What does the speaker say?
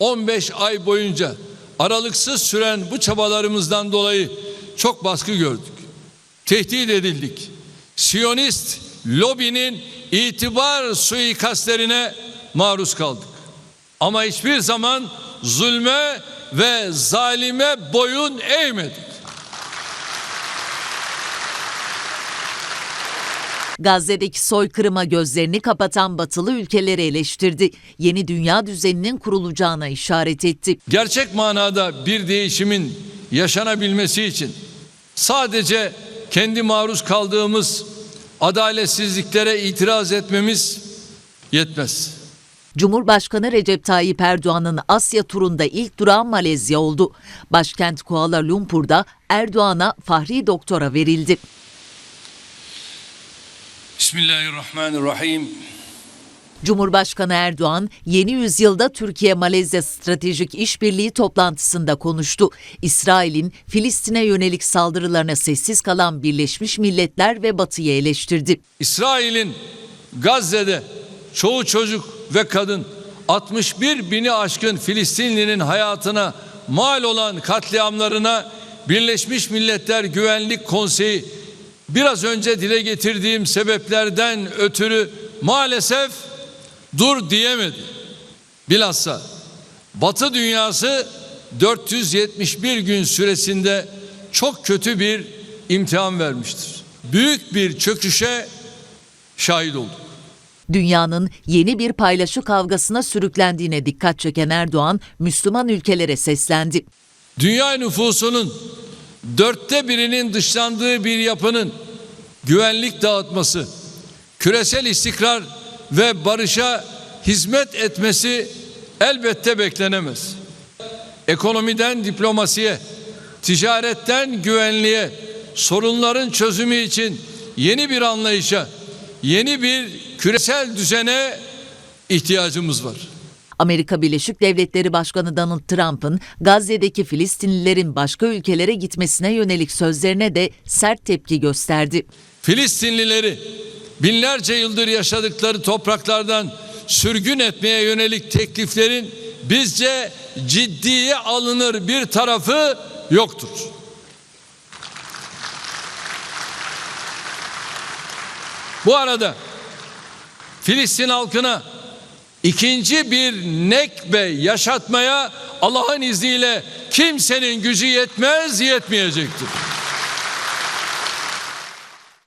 15 ay boyunca aralıksız süren bu çabalarımızdan dolayı çok baskı gördük. Tehdit edildik. Siyonist lobinin itibar suikastlerine maruz kaldık. Ama hiçbir zaman zulme ve zalime boyun eğmedik. Gazze'deki soykırıma gözlerini kapatan batılı ülkeleri eleştirdi. Yeni dünya düzeninin kurulacağına işaret etti. Gerçek manada bir değişimin yaşanabilmesi için sadece kendi maruz kaldığımız adaletsizliklere itiraz etmemiz yetmez. Cumhurbaşkanı Recep Tayyip Erdoğan'ın Asya turunda ilk durağı Malezya oldu. Başkent Kuala Lumpur'da Erdoğan'a fahri doktora verildi. Bismillahirrahmanirrahim. Cumhurbaşkanı Erdoğan yeni yüzyılda Türkiye-Malezya stratejik işbirliği toplantısında konuştu. İsrail'in Filistin'e yönelik saldırılarına sessiz kalan Birleşmiş Milletler ve Batı'yı eleştirdi. İsrail'in Gazze'de çoğu çocuk ve kadın 61 bini aşkın Filistinlinin hayatına mal olan katliamlarına Birleşmiş Milletler Güvenlik Konseyi biraz önce dile getirdiğim sebeplerden ötürü maalesef dur diyemedi. Bilhassa Batı dünyası 471 gün süresinde çok kötü bir imtihan vermiştir. Büyük bir çöküşe şahit olduk. Dünyanın yeni bir paylaşı kavgasına sürüklendiğine dikkat çeken Erdoğan, Müslüman ülkelere seslendi. Dünya nüfusunun dörtte birinin dışlandığı bir yapının güvenlik dağıtması, küresel istikrar ve barışa hizmet etmesi elbette beklenemez. Ekonomiden diplomasiye, ticaretten güvenliğe, sorunların çözümü için yeni bir anlayışa, yeni bir küresel düzene ihtiyacımız var. Amerika Birleşik Devletleri Başkanı Donald Trump'ın Gazze'deki Filistinlilerin başka ülkelere gitmesine yönelik sözlerine de sert tepki gösterdi. Filistinlileri binlerce yıldır yaşadıkları topraklardan sürgün etmeye yönelik tekliflerin bizce ciddiye alınır bir tarafı yoktur. Bu arada Filistin halkına ikinci bir nekbe yaşatmaya Allah'ın izniyle kimsenin gücü yetmez yetmeyecektir.